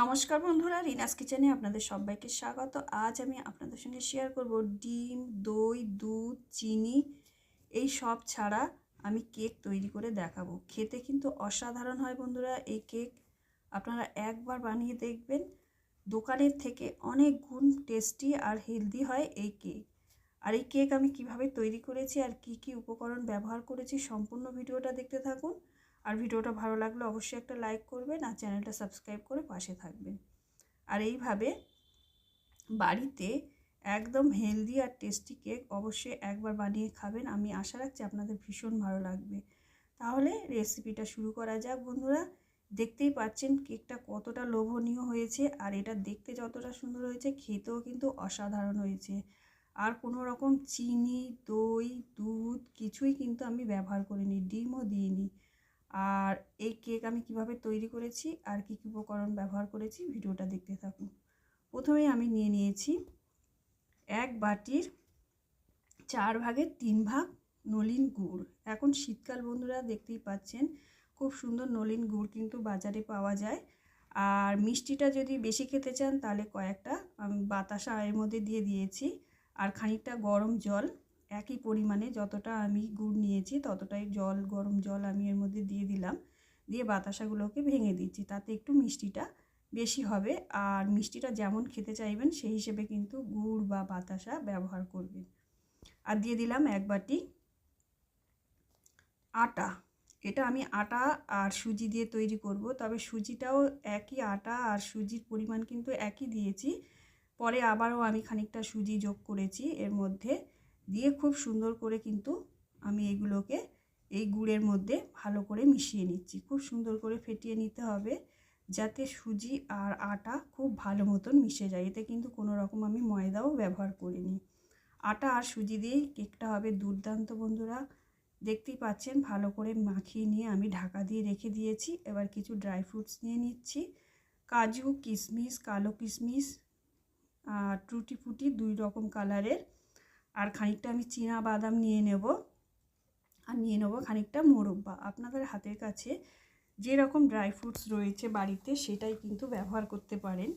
নমস্কার বন্ধুরা, রিনাস কিচেনে আপনাদের সবাইকে স্বাগত। আজ আমি আপনাদের সঙ্গে শেয়ার করব ডিম, দই, দুধ, চিনি, এই সব ছাড়া আমি কেক তৈরি করে দেখাবো। খেতে কিন্তু অসাধারণ হয় বন্ধুরা এই কেক আপনারা একবার বানিয়ে দেখবেন, দোকানের থেকে অনেক গুণ টেস্টি আর হেলদি হয় এই কেক আর এই কেক আমি কীভাবে তৈরি করেছি আর কি কি উপকরণ ব্যবহার করেছি সম্পূর্ণ ভিডিওটা দেখতে থাকুন। আর ভিডিওটা ভালো লাগলে অবশ্যই একটা লাইক করবেন আর চ্যানেলটা সাবস্ক্রাইব করে পাশে থাকবেন। আর এইভাবে বাড়িতে একদম হেলদি আর টেস্টি কেক অবশ্যই একবার বানিয়ে খাবেন। আমি আশা রাখছি আপনাদের ভীষণ ভালো লাগবে। তাহলে রেসিপিটা শুরু করা যাক বন্ধুরা। দেখতেই পাচ্ছেন কেকটা কতটা লোভনীয় হয়েছে আর এটা দেখতে যতটা সুন্দর হয়েছে, খেতেও কিন্তু অসাধারণ হয়েছে। আর কোনো রকম চিনি, দই, দুধ কিছুই কিন্তু আমি ব্যবহার করিনি, ডিমও দিইনি। আর এই কেক আমি কীভাবে তৈরি করেছি আর কী কী উপকরণ ব্যবহার করেছি ভিডিওটা দেখতে থাকুন। প্রথমেই আমি নিয়ে নিয়েছি এক বাটির চার ভাগের তিন ভাগ নলিন গুড়। এখন শীতকাল বন্ধুরা, দেখতেই পাচ্ছেন, খুব সুন্দর নলিন গুড় কিন্তু বাজারে পাওয়া যায়। আর মিষ্টিটা যদি বেশি খেতে চান তাহলে কয়েকটা, আমি বাতাসা এর মধ্যে দিয়ে দিয়েছি। আর খানিকটা গরম জল একই পরিমাণে যতটা আমি গুড় নিয়েছি, ততটাই জল, গরম জল আমি এর মধ্যে দিয়ে দিলাম। দিয়ে বাতাসাগুলোকে ভেঙে দিচ্ছি। তাতে একটু মিষ্টিটা বেশি হবে। আর মিষ্টিটা যেমন খেতে চাইবেন, সেই হিসেবে কিন্তু গুড় বা বাতাসা ব্যবহার করবেন। আর দিয়ে দিলাম এক বাটি আটা। এটা আমি আটা আর সুজি দিয়ে তৈরি করব। তবে সুজিটাও একই আটা আর সুজির পরিমাণ কিন্তু একই দিয়েছি। পরে আবারও আমি খানিকটা সুজি যোগ করেছি এর মধ্যে। দিয়ে খুব সুন্দর করে কিন্তু আমি এগুলোকে এই গুড়ের মধ্যে ভালো করে মিশিয়ে নিচ্ছি। খুব সুন্দর করে ফেটিয়ে নিতে হবে যাতে সুজি আর আটা খুব ভালো মতন মিশে যায়। এতে কিন্তু কোনো রকম আমি ময়দাও ব্যবহার করিনি। আটা আর সুজি দিয়েই কেকটা হবে দুর্দান্ত বন্ধুরা। দেখতেই পাচ্ছেন ভালো করে মাখিয়ে নিয়ে আমি ঢাকা দিয়ে রেখে দিয়েছি। এবার কিছু ড্রাই ফ্রুটস নিয়ে নিচ্ছি। কাজু, কিশমিশ, কালো কিশমিশ আর টুটি ফুটি দুই রকম কালারের আর খানিকটা আমি চীনা বাদাম নিয়ে নেব আর নিয়ে নেব খানিকটা মোরব্বা। আপনাদের হাতের কাছে যে রকম ড্রাই ফ্রুটস রয়েছে বাড়িতে, সেটাই কিন্তু ব্যবহার করতে পারেন।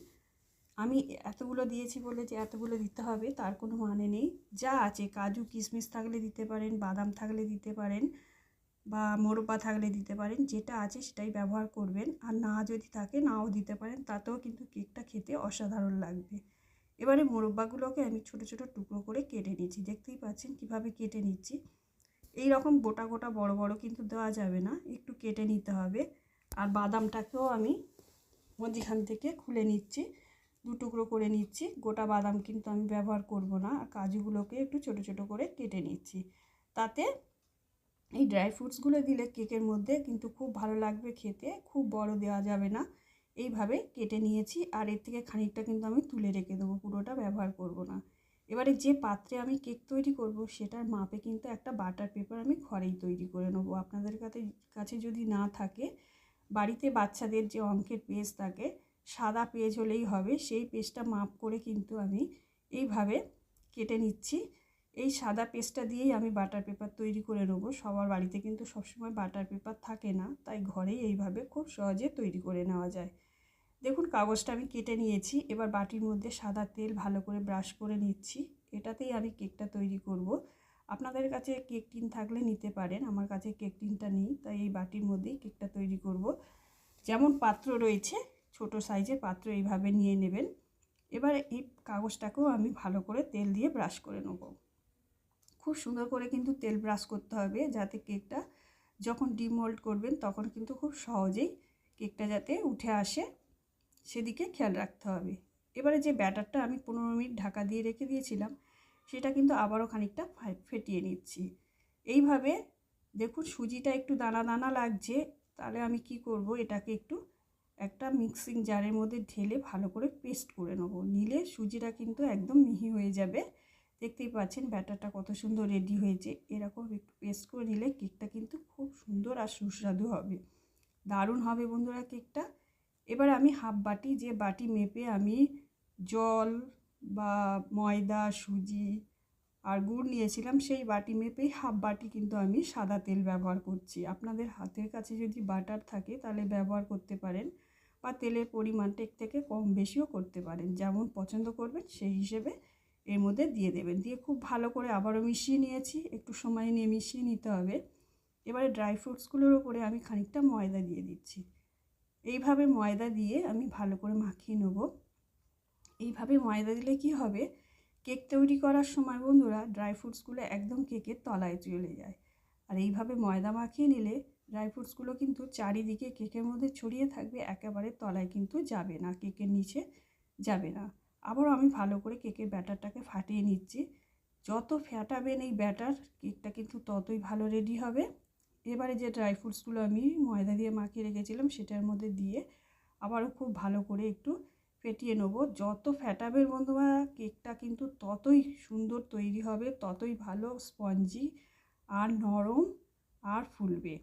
আমি এতগুলো দিয়েছি বলে যে এতগুলো দিতে হবে, তার কোনো মানে নেই। যা আছে, কাজু, কিশমিশ থাকলে দিতে পারেন, বাদাম থাকলে দিতে পারেন বা মোরব্বা থাকলে দিতে পারেন, যেটা আছে সেটাই ব্যবহার করবেন। আর না যদি থাকে, নাও দিতে পারেন, তাতেও কিন্তু কেকটা খেতে অসাধারণ লাগবে। এবারে মোরব্বাগুলোকে আমি ছোট ছোট টুকরো করে কেটে নিচ্ছি। দেখতেই পাচ্ছেন কীভাবে কেটে নিচ্ছি। এই রকম গোটা গোটা বড় বড় কিন্তু দেওয়া যাবে না, একটু কেটে নিতে হবে। আর বাদামটাকেও আমি মধ্যিখান থেকে খুলে নিচ্ছি, দু টুকরো করে নিচ্ছি। গোটা বাদাম কিন্তু আমি ব্যবহার করব না, আর কাজুগুলোকে একটু ছোট ছোট করে কেটে নিচ্ছি। তাতে এই ড্রাই ফ্রুটসগুলো দিলে কেকের মধ্যে কিন্তু খুব ভালো লাগবে খেতে, খুব বড় দেওয়া যাবে না। এইভাবে কেটে নিয়েছি আর এর থেকে খানিকটা কিন্তু আমি তুলে রেখে দেবো, পুরোটা ব্যবহার করব না। এবারে যে পাত্রে আমি কেক তৈরি করব সেটার মাপে কিন্তু একটা বাটার পেপার আমি ঘরেই তৈরি করে নেব। আপনাদের কাছে কাছে যদি না থাকে, বাড়িতে বাচ্চাদের যে অঙ্কের পেজ থাকে, সাদা পেজ হলেই হবে, সেই পেজটা মাপ করে কিন্তু আমি এইভাবে কেটে নিচ্ছি। এই সাদা পেজটা দিয়েই আমি বাটার পেপার তৈরি করে নেব। সবার বাড়িতে কিন্তু সবসময় বাটার পেপার থাকে না, তাই ঘরেই এইভাবে খুব সহজে তৈরি করে নেওয়া যায়। দেখুন, কাগজটা আমি কেটে নিয়েছি। এবার বাটির মধ্যে সাদা তেল ভালো করে ব্রাশ করে নিচ্ছি। এটাতেই আমি কেকটা তৈরি করব। আপনাদের কাছে কেক টিন থাকলে নিতে পারেন। আমার কাছে কেক টিনটা নেই, তাই এই বাটির মধ্যেই কেকটা তৈরি করব। যেমন পাত্র রয়েছে, ছোট সাইজের পাত্র এইভাবে নিয়ে নেবেন। এবার এই কাগজটাকেও আমি ভালো করে তেল দিয়ে ব্রাশ করে নেব। খুব সুন্দর করে কিন্তু তেল ব্রাশ করতে হবে, যাতে কেকটা যখন ডিমোল্ড করবেন, তখন কিন্তু খুব সহজেই কেকটা যাতে উঠে আসে। সেদিকে খেয়াল রাখতে হবে। এবারে যে ব্যাটারটা আমি পনেরো মিনিট ঢাকা দিয়ে রেখে দিয়েছিলাম, সেটা কিন্তু আবারও খানিকটা ফেটিয়ে নিচ্ছি। এইভাবে দেখুন সুজিটা একটু দানা দানা লাগছে, তাহলে আমি কি করব, এটাকে একটু একটা মিক্সিং জারের মধ্যে ঢেলে ভালো করে পেস্ট করে নেব। নিলে সুজিটা কিন্তু একদম মিহি হয়ে যাবে। দেখতেই পাচ্ছেন ব্যাটারটা কত সুন্দর রেডি হয়েছে। এরকম একটু পেস্ট করে নিলে কেকটা কিন্তু খুব সুন্দর আর সুস্বাদু হবে। দারুণ হবে বন্ধুরা কেকটা। এবার আমি হাফ বাটি যে বাটি মেপে আমি জল বা ময়দা, সুজি আর গুড় নিয়েছিলাম, সেই বাটি মেপেই হাফ বাটি কিন্তু আমি সাদা তেল ব্যবহার করছি। আপনাদের হাতের কাছে যদি বাটার থাকে, তাহলে ব্যবহার করতে পারেন বা তেলের পরিমাণটা এর থেকে কম বেশিও করতে পারেন। যেমন পছন্দ করবেন, সেই হিসেবে এর মধ্যে দিয়ে দেবেন। দিয়ে খুব ভালো করে আবারও মিশিয়ে নিয়েছি, একটু সময় নিয়ে মিশিয়ে নিতে হবে। এবারে ড্রাই ফ্রুটসগুলোর ওপরে আমি খানিকটা ময়দা দিয়ে দিচ্ছি। এইভাবে ময়দা দিয়ে আমি ভালো করে মাখিয়ে নেব। এইভাবে ময়দা দিলে কি হবে? কেক তৈরি করার সময় বন্ধুরা ড্রাই ফ্রুটসগুলো একদম কেকের তলায় চলে যায়। আর এইভাবে ময়দা মাখিয়ে নিলে ড্রাই ফ্রুটসগুলো কিন্তু চারিদিকে কেকের মধ্যে ছড়িয়ে থাকবে, একেবারে তলায় কিন্তু যাবে না, কেকের নিচে যাবে না। আবারও আমি ভালো করে কেকের ব্যাটারটাকে ফাটিয়ে নিচ্ছি। যত ফ্যাটাবেন এই ব্যাটার, কেকটা কিন্তু ততই ভালো রেডি হবে। এবারে যে ড্রাই ফ্রুটসগুলো আমি ময়দা দিয়ে মাখিয়ে রেখেছিলাম সেটার মধ্যে দিয়ে আবারও খুব ভালো করে একটু ফেটিয়ে নেব। যত ফ্যাটাবের বন্ধুরা, কেকটা কিন্তু ততই সুন্দর তৈরি হবে, ততই ভালো, স্পঞ্জি আর নরম আর ফুলবে।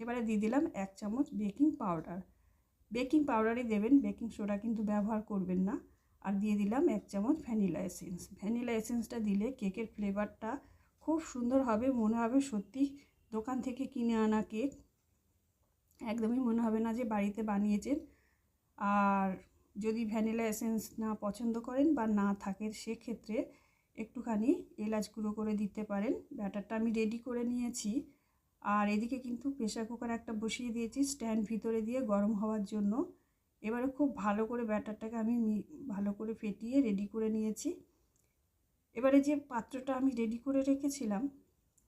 এবারে দিয়ে দিলাম এক চামচ বেকিং পাউডার। বেকিং পাউডারই দেবেন, বেকিং সোডা কিন্তু ব্যবহার করবেন না। আর দিয়ে দিলাম এক চামচ ভ্যানিলা এসেন্স। ভ্যানিলা এসেন্সটা দিলে কেকের ফ্লেভারটা খুব সুন্দর হবে, মনে হবে সত্যি দোকান থেকে কিনে আনা কেক। একদমই মনে হবে না যে বাড়িতে বানিয়েছেন। আর যদি ভ্যানিলা এসেন্স না পছন্দ করেন বা না থাকে সেক্ষেত্রে একটুখানি এলাচ গুঁড়ো করে দিতে পারেন। ব্যাটারটা আমি রেডি করে নিয়েছি। আর এদিকে কিন্তু প্রেশার কুকার একটা বসিয়ে দিয়েছি স্ট্যান্ড ভিতরে দিয়ে গরম হওয়ার জন্য। এবারে খুব ভালো করে ব্যাটারটাকে আমি ভালো করে ফেটিয়ে রেডি করে নিয়েছি। এবারে যে পাত্রটা আমি রেডি করে রেখেছিলাম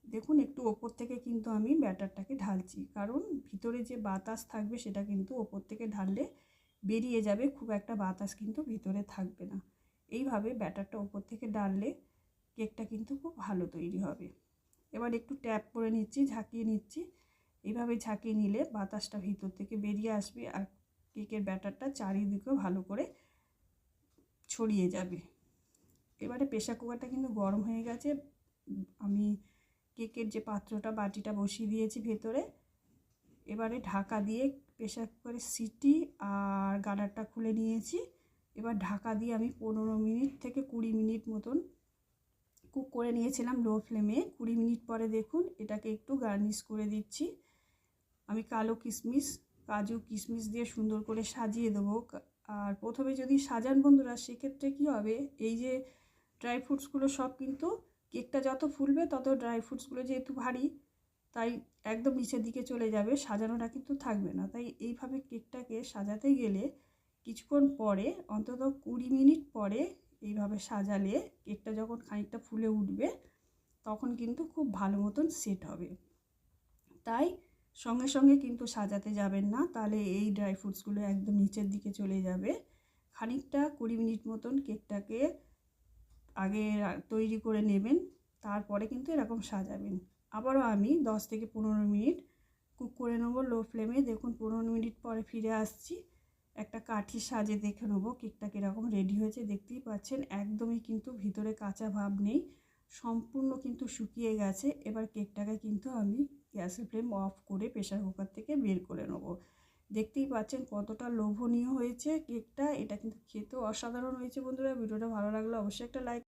দেখুন, একটু ওপর থেকে কিন্তু আমি ব্যাটারটাকে ঢালছি। কারণ ভিতরে যে বাতাস থাকবে, সেটা কিন্তু ওপর থেকে ঢাললে বেরিয়ে যাবে, খুব একটা বাতাস কিন্তু ভিতরে থাকবে না। এইভাবে ব্যাটারটা ওপর থেকে ডাললে কেকটা কিন্তু খুব ভালো তৈরি হবে। এবার একটু ট্যাপ করে নিচ্ছি, ঝাঁকিয়ে নিচ্ছি। এইভাবে ঝাঁকিয়ে নিলে বাতাসটা ভিতর থেকে বেরিয়ে আসবে আর কেকের ব্যাটারটা চারিদিকেও ভালো করে ছড়িয়ে যাবে। এবারে প্রেশার কুকারটা কিন্তু গরম হয়ে গেছে। আমি কেকের যে পাত্রটা, বাটিটা বসিয়ে দিয়েছি ভেতরে। এবারে ঢাকা দিয়ে প্রেশার কুকারের সিটি আর গাডারটা খুলে নিয়েছি। এবার ঢাকা দিয়ে আমি পনেরো মিনিট থেকে কুড়ি মিনিট মতন কুক করে নিয়েছিলাম লো ফ্লেমে। কুড়ি মিনিট পরে দেখুন, এটাকে একটু গার্নিশ করে দিচ্ছি। আমি কালো কিশমিশ কাজু কিশমিশ দিয়ে সুন্দর করে সাজিয়ে দেবো। আর প্রথমে যদি সাজান বন্ধুরা, সেক্ষেত্রে কী হবে? এই যে ড্রাই ফ্রুটসগুলো সব কিন্তু কেকটা যত ফুলবে, তত ড্রাই ফ্রুটসগুলো যেহেতু ভারী, তাই একদম নিচের দিকে চলে যাবে। সাজানোটা কিন্তু থাকবে না। তাই এইভাবে কেকটাকে সাজাতে গেলে কিছুক্ষণ পরে, অন্তত কুড়ি মিনিট পরে এইভাবে সাজালে কেকটা যখন খানিকটা ফুলে উঠবে, তখন কিন্তু খুব ভালো মতন সেট হবে। তাই সঙ্গে সঙ্গে কিন্তু সাজাতে যাবেন না। তাহলে এই ড্রাই ফ্রুটসগুলো একদম নিচের দিকে চলে যাবে। খানিকটা কুড়ি মিনিট মতন কেকটাকে আগে তৈরি করে নেবেন, তারপরে কিন্তু এরকম সাজাবেন। আবারও আমি দশ থেকে পনেরো মিনিট কুক করে নেব লো ফ্লেমে। দেখুন, পনেরো মিনিট পরে ফিরে আসছি। একটা কাঠি সাজে দেখে নেব কেকটা কীরকম রেডি হয়েছে। দেখতেই পাচ্ছেন, একদমই কিন্তু ভিতরে কাঁচা ভাব নেই। সম্পূর্ণ কিন্তু শুকিয়ে গেছে। এবার কেকটাকে কিন্তু আমি গ্যাসের ফ্লেম অফ করে প্রেশার কুকার থেকে বের করে নেব। দেখতেই পাচ্ছেন কতটা লোভনীয় হয়েছে কেকটা। এটা কিন্তু খেতেও অসাধারণ হয়েছে বন্ধুরা। ভিডিওটা ভালো লাগলে অবশ্যই একটা লাইক